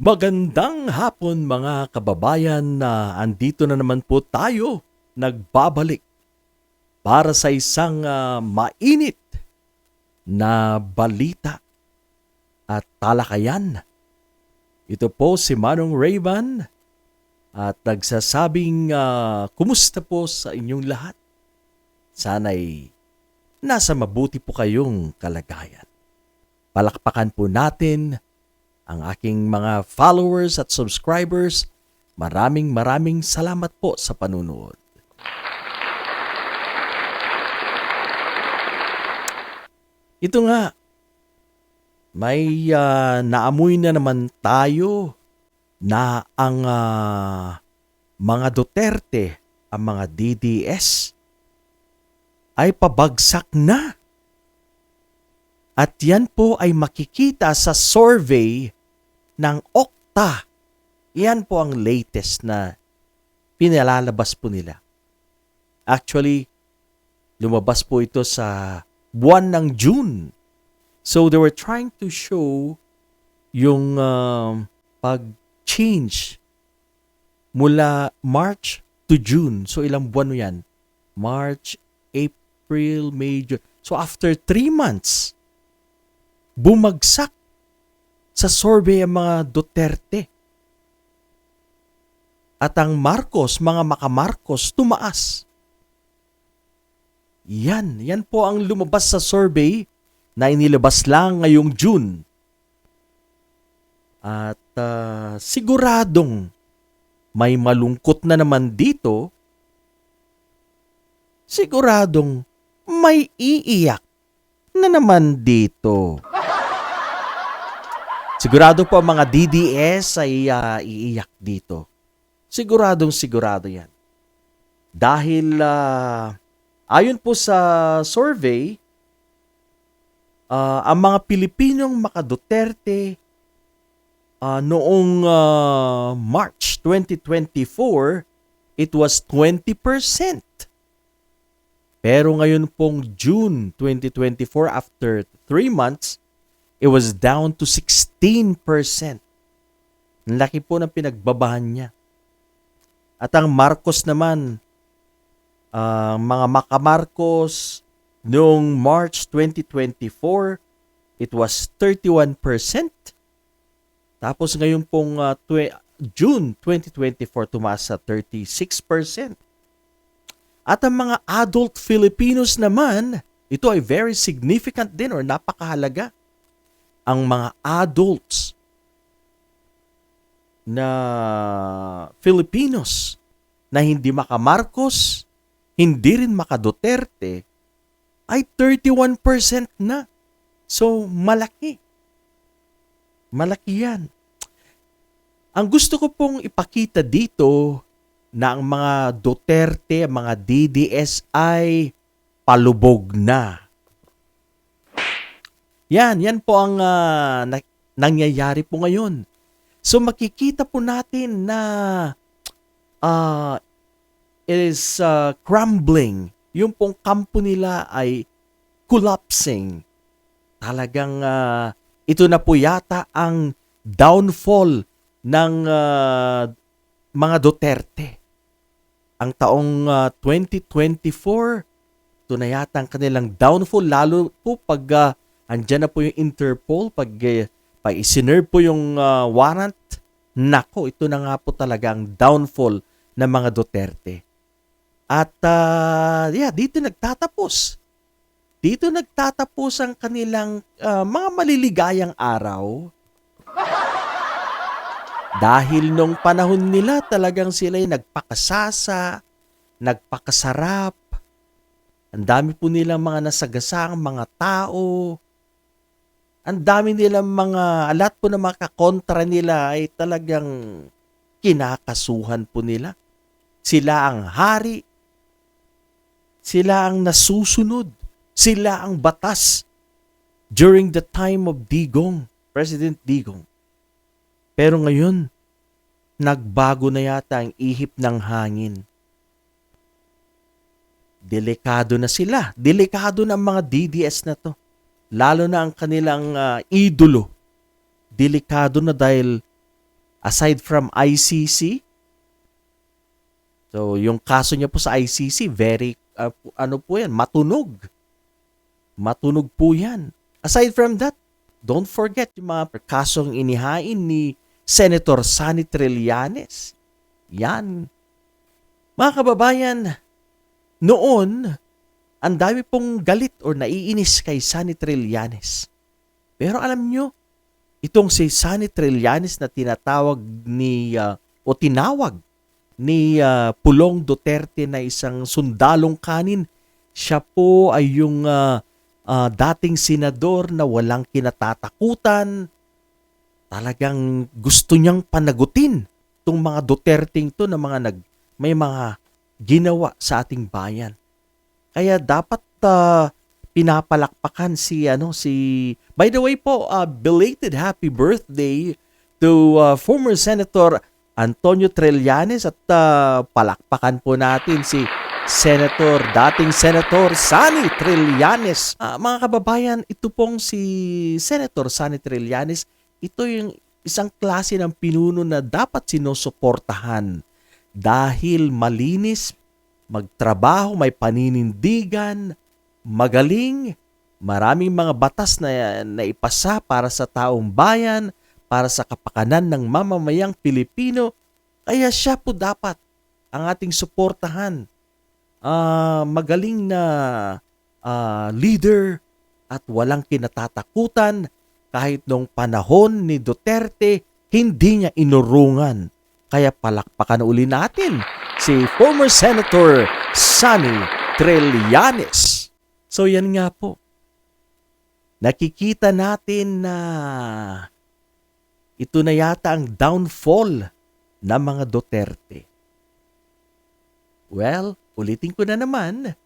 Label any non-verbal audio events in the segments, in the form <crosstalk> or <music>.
Magandang hapon mga kababayan na andito na naman po tayo nagbabalik para sa isang ah, mainit na balita at talakayan. Ito po si Manong Rayvan at nagsasabing ah, kumusta po sa inyong lahat. Sana'y nasa mabuti po kayong kalagayan. Palakpakan po natin ang aking mga followers at subscribers. Maraming maraming salamat po sa panunood. Ito nga, may ah, naamoy na naman tayo na ang ah, mga Duterte, ang mga DDS, ay pabagsak na. At yan po ay makikita sa survey ng Okta. Yan po ang latest na pinalalabas po nila. Actually, lumabas po ito sa buwan ng June. So they were trying to show yung um, pag-change mula March to June. So ilang buwan yan? March, April, May, June. So after three months, bumagsak sa survey ang mga Duterte. At ang Marcos, mga makamarcos, tumaas. Yan, yan po ang lumabas sa survey na inilabas lang ngayong June. At ah, siguradong may malungkot na naman dito, siguradong may iiyak na naman dito. Sigurado po ang mga DDS ay ah, iiyak dito. Siguradong sigurado yan. Dahil ah, ayon po sa survey, ah, ang mga Pilipinong makaduterte ah, noong ah, March 2024, it was 20%. Pero ngayon pong June 2024, after 3 months, it was down to 16%. Ang laki po ng pinagbabahan niya. At ang Marcos naman, ang mga makamarcos noong March 2024, it was 31%. Tapos ngayon pong ah, twe- June 2024, tumaas sa 36%. At ang mga adult Filipinos naman, ito ay very significant din or napakahalaga. Ang mga adults na Filipinos na hindi makamarcos, hindi rin makaduterte, ay 31% na. So, malaki. Malaki yan. Ang gusto ko pong ipakita dito na ang mga Duterte, mga DDS ay palubog na. Yan, yan po ang na- nangyayari po ngayon. So makikita po natin na ah, it is ah, crumbling. Yung pong kampo nila ay collapsing. Talagang ah, ito na po yata ang downfall ng ah, mga Duterte. Ang taong ah, 2024, ito na yata ang kanilang downfall lalo po pag ah, andyan na po yung Interpol, pag, eh, pag isinerve po yung ah, warrant, nako, ito na nga po talaga ang downfall ng mga Duterte. At ah, yeah, dito nagtatapos. Dito nagtatapos ang kanilang ah, mga maliligayang araw. Dahil nung panahon nila talagang sila'y nagpakasasa, nagpakasarap. Ang dami po nilang mga nasagasang mga tao. Ang dami nilang mga, lahat po ng mga kakontra nila ay talagang kinakasuhan po nila. Sila ang hari. Sila ang nasusunod. Sila ang batas during the time of Digong, President Digong. Pero ngayon, nagbago na yata ang ihip ng hangin. Delikado na sila. Delikado na ang mga DDS na to. Lalo na ang kanilang ah, idolo. Delikado na dahil aside from ICC, so yung kaso niya po sa ICC, very, uh, ano po yan, matunog. Matunog po yan. Aside from that, don't forget yung mga kasong inihain ni Senator Sani Trillanes. Yan. Mga kababayan, noon, ang dami pong galit or naiinis kay Sani Trillanes. Pero alam nyo, itong si Sani Trillanes na tinatawag ni, uh, o tinawag ni uh, Pulong Duterte na isang sundalong kanin, siya po ay yung uh, uh, dating senador na walang kinatatakutan, talagang gusto niyang panagutin itong mga Duterteng to na mga nag, may mga ginawa sa ating bayan. Kaya dapat uh, pinapalakpakan si ano si By the way po, uh, belated happy birthday to uh, former Senator Antonio Trillanes at uh, palakpakan po natin si Senator, dating Senator Sani Trillanes. Uh, mga kababayan, ito pong si Senator Sani Trillanes, ito yung isang klase ng pinuno na dapat sinusuportahan dahil malinis, magtrabaho, may paninindigan, magaling, maraming mga batas na naipasa para sa taong bayan, para sa kapakanan ng mamamayang Pilipino, kaya siya po dapat ang ating suportahan. Uh, magaling na uh, leader at walang kinatatakutan kahit nung panahon ni Duterte, hindi niya inurungan. Kaya palakpakan uli natin si former Senator Sani Trillanes. So yan nga po. Nakikita natin na ito na yata ang downfall ng mga Duterte. Well, ulitin ko na naman,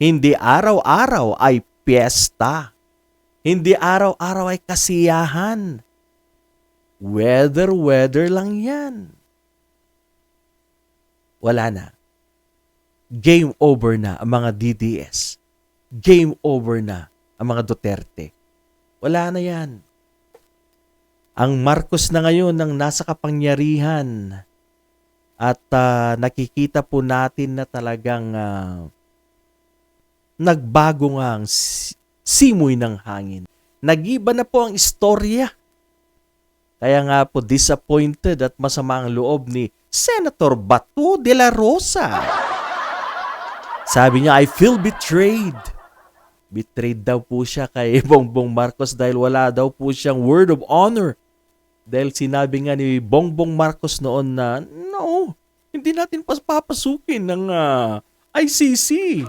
hindi araw-araw ay piyesta. Hindi araw-araw ay kasiyahan. Weather-weather lang yan. Wala na. Game over na ang mga DDS. Game over na ang mga Duterte. Wala na yan. Ang Marcos na ngayon ang nasa kapangyarihan at uh, nakikita po natin na talagang uh, nagbago nga ang simoy ng hangin. Nagiba na po ang istorya. Kaya nga po disappointed at masama ang loob ni Senator Bato de la Rosa. Sabi niya, I feel betrayed. Betrayed daw po siya kay <laughs> Bongbong Marcos dahil wala daw po siyang word of honor. Dahil sinabi nga ni Bongbong Marcos noon na, no, hindi natin pas papasukin ng uh, ah, ICC.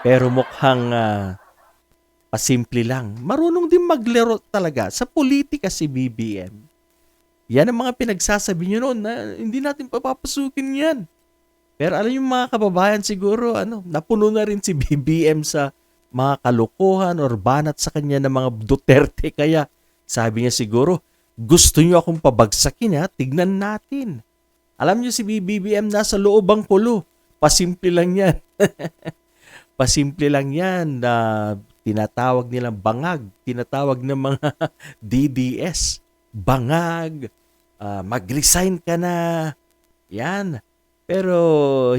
Pero mukhang uh, pasimple lang. Marunong din maglaro talaga. Sa politika si BBM. Yan ang mga pinagsasabi nyo noon na hindi natin papapasukin yan. Pero alam yung mga kababayan siguro, ano, napuno na rin si BBM sa mga kalokohan or banat sa kanya ng mga Duterte. Kaya sabi niya siguro, gusto niyo akong pabagsakin ha, tignan natin. Alam niyo si BBM nasa loob ang kulo. Pasimple lang yan. <laughs> Pasimple lang yan na tinatawag nilang bangag, tinatawag ng mga <laughs> DDS, bangag, uh, mag-resign ka na, yan. Pero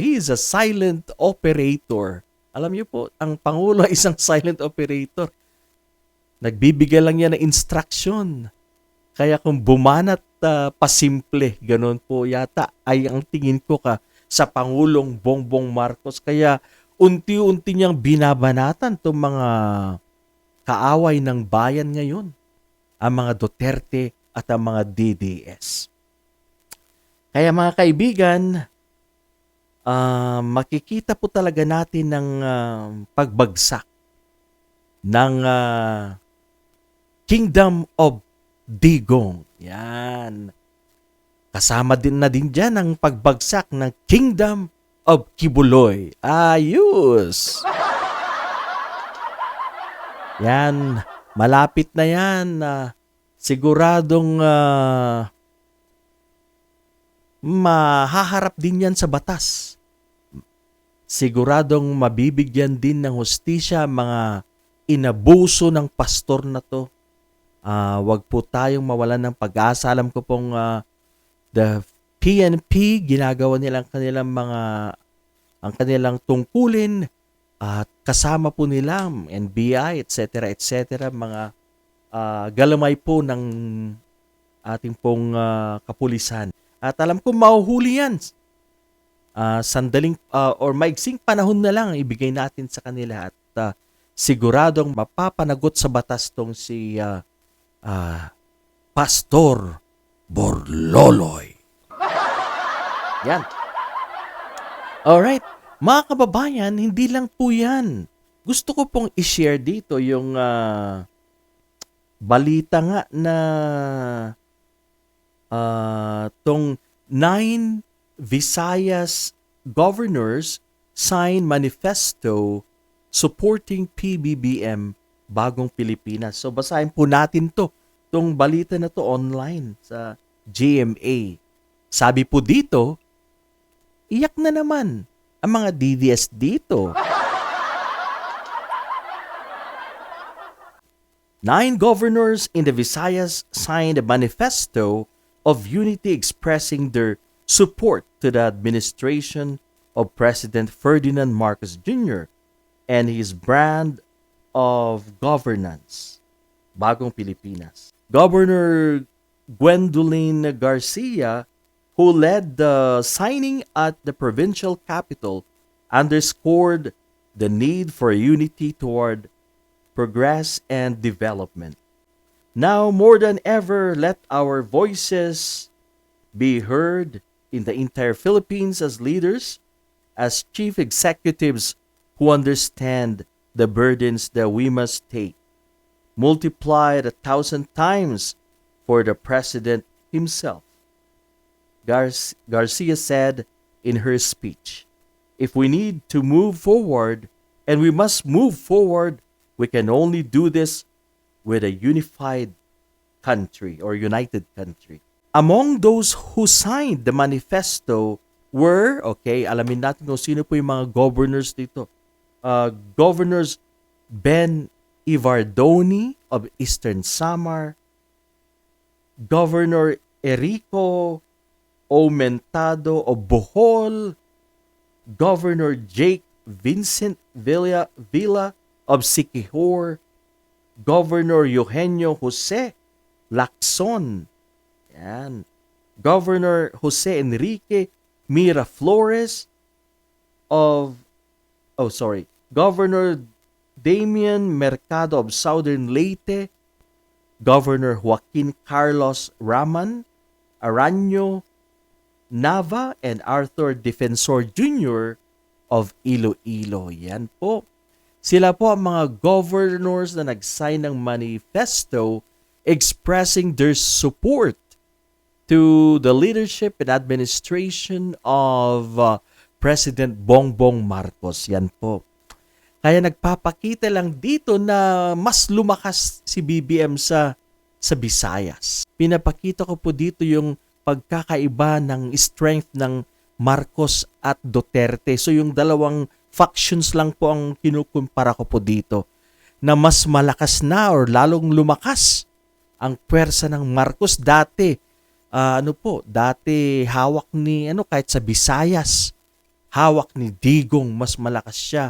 he is a silent operator. Alam niyo po, ang Pangulo ay isang <laughs> silent operator. Nagbibigay lang yan ng instruction. Kaya kung bumanat uh, pasimple, ganun po yata ay ang tingin ko ka sa Pangulong Bongbong Marcos. Kaya unti-unti niyang binabanatan itong mga kaaway ng bayan ngayon, ang mga Duterte at ang mga DDS. Kaya mga kaibigan, uh, makikita po talaga natin ng uh, pagbagsak ng uh, Kingdom of Digong. Yan. Kasama din na din dyan ang pagbagsak ng Kingdom of Kibuloy. Ayos! Yan, malapit na yan. Uh, siguradong uh, mahaharap din yan sa batas. Siguradong mabibigyan din ng hustisya mga inabuso ng pastor na to. Ah, wag po tayong mawalan ng pag-asa. Alam ko pong ah, the PNP ginagawa nilang kanilang mga ang kanilang tungkulin at kasama po nila NBI etc etc mga ah, galamay po ng ating pong ah, kapulisan. At alam ko mahuhuli yan. Ah, sandaling ah, or maigsing panahon na lang ang ibigay natin sa kanila at ah, siguradong mapapanagot sa batas tong si ah, ah, Pastor Borloloy. Yan. Alright. Mga kababayan, hindi lang po yan. Gusto ko pong i-share dito yung ah, balita nga na ah, tong nine Visayas governors sign manifesto supporting PBBM Bagong Pilipinas. So basahin po natin to, tong balita na to online sa GMA. Sabi po dito, iyak na naman ang mga DDS dito. Nine governors in the Visayas signed a manifesto of unity expressing their support to the administration of President Ferdinand Marcos Jr. and his brand of governance, Bagong Pilipinas. Governor Gwendolyn Garcia, who led the signing at the provincial capital, underscored the need for unity toward progress and development. Now more than ever, let our voices be heard in the entire Philippines as leaders, as chief executives who understand the burdens that we must take, multiplied a thousand times for the president himself. Gar- Garcia said in her speech, If we need to move forward, and we must move forward, we can only do this with a unified country or united country. Among those who signed the manifesto were, okay, alamin natin kung sino po yung mga governors dito. Uh, governors Ben Ivardoni of Eastern Samar, Governor Erico Aumentado of Bohol, Governor Jake Vincent Villa, Villa of Siquijor, Governor Eugenio Jose Lacson, yan. Governor Jose Enrique Miraflores of, oh sorry, Governor Damian Mercado of Southern Leyte, Governor Joaquin Carlos Raman, Aranyo Nava, and Arthur Defensor Jr. of Iloilo. Yan po. Sila po ang mga governors na nag-sign ng manifesto expressing their support to the leadership and administration of uh, President Bongbong Marcos. Yan po. Kaya nagpapakita lang dito na mas lumakas si BBM sa sa Visayas. Pinapakita ko po dito yung pagkakaiba ng strength ng Marcos at Duterte. So yung dalawang factions lang po ang kinukumpara ko po dito na mas malakas na or lalong lumakas ang pwersa ng Marcos dati. ah, ano po, dati hawak ni ano kahit sa Visayas, hawak ni Digong mas malakas siya.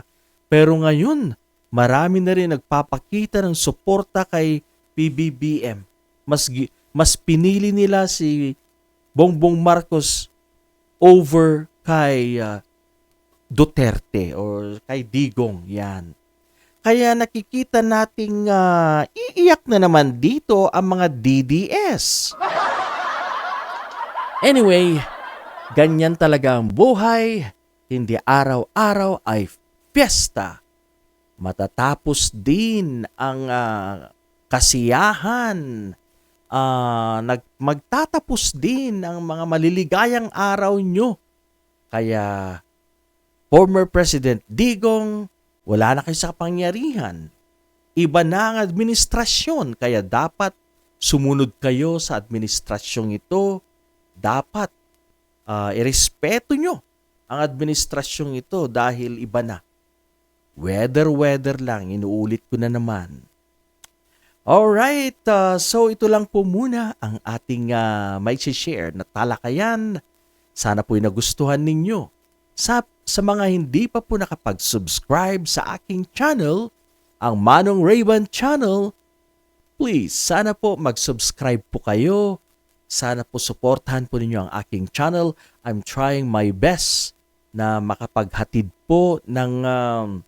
Pero ngayon, marami na rin nagpapakita ng suporta kay PBBM. Mas mas pinili nila si Bongbong Marcos over kay ah, Duterte or kay Digong yan. Kaya nakikita nating ah, iiyak na naman dito ang mga DDS. Anyway, ganyan talaga ang buhay. Hindi araw-araw ay fiesta. Matatapos din ang ah, kasiyahan. Ah, nag magtatapos din ang mga maliligayang araw nyo. Kaya former President Digong, wala na kayo sa kapangyarihan. Iba na ang administrasyon, kaya dapat sumunod kayo sa administrasyong ito. Dapat ah, irespeto nyo ang administrasyong ito dahil iba na. Weather-weather lang, inuulit ko na naman. Alright, uh, so ito lang po muna ang ating uh, may share na talakayan. Sana po'y nagustuhan ninyo. Sa, sa mga hindi pa po nakapag-subscribe sa aking channel, ang Manong Rayban Channel, please, sana po mag-subscribe po kayo. Sana po suportahan po ninyo ang aking channel. I'm trying my best na makapaghatid po ng um,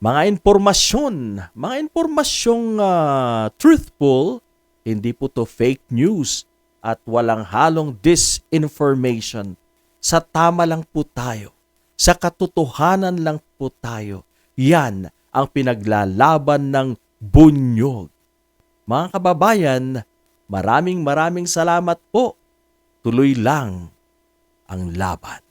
mga impormasyon, mga impormasyong ah, truthful, hindi po to fake news at walang halong disinformation. Sa tama lang po tayo. Sa katotohanan lang po tayo. Yan ang pinaglalaban ng bunyog. Mga kababayan, maraming maraming salamat po. Tuloy lang ang laban.